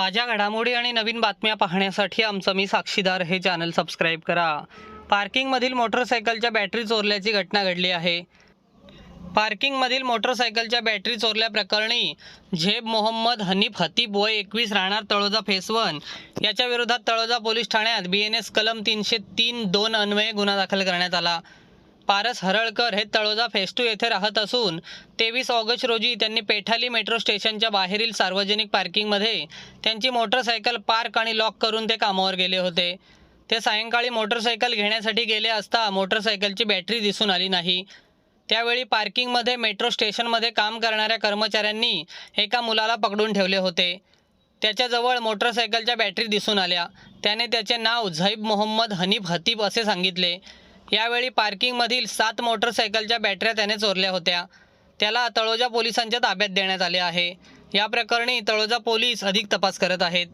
ताज्या घडामोडी आणि नवीन बातम्या पाहण्यासाठी आमचं मी साक्षीदार हे चॅनल सबस्क्राईब करा. पार्किंगमधील मोटरसायकलच्या बॅटरी चोरल्याची घटना घडली आहे. पार्किंगमधील मोटरसायकलच्या बॅटरी चोरल्याप्रकरणी झेब मोहम्मद हनीफ हतीब वय एकवीस राहणार तळोजा फेस वन याच्या विरोधात तळोजा पोलीस ठाण्यात बी एन एस कलम तीनशे तीन दोन अन्वये गुन्हा दाखल करण्यात आला. पारस हरळकर हे तळोजा फेस्टू येथे राहत असून तेवीस ऑगस्ट रोजी त्यांनी पेठाली मेट्रो स्टेशनच्या बाहेरील सार्वजनिक पार्किंगमध्ये त्यांची मोटरसायकल पार्क आणि लॉक करून ते कामावर गेले होते. ते सायंकाळी मोटरसायकल घेण्यासाठी गेले असता मोटरसायकलची बॅटरी दिसून आली नाही. त्यावेळी पार्किंगमध्ये मेट्रो स्टेशनमध्ये काम करणाऱ्या कर्मचाऱ्यांनी एका मुलाला पकडून ठेवले होते. त्याच्याजवळ मोटरसायकलच्या बॅटरी दिसून आल्या. त्याने त्याचे नाव झैब मोहम्मद हनीफ हतीब असे सांगितले. यावेळी पार्किंगमधील सात मोटरसायकलच्या बॅटऱ्या त्याने चोरल्या होत्या. त्याला तळोजा पोलिसांच्या ताब्यात देण्यात आले आहे. या प्रकरणी तळोजा पोलीस अधिक तपास करत आहेत.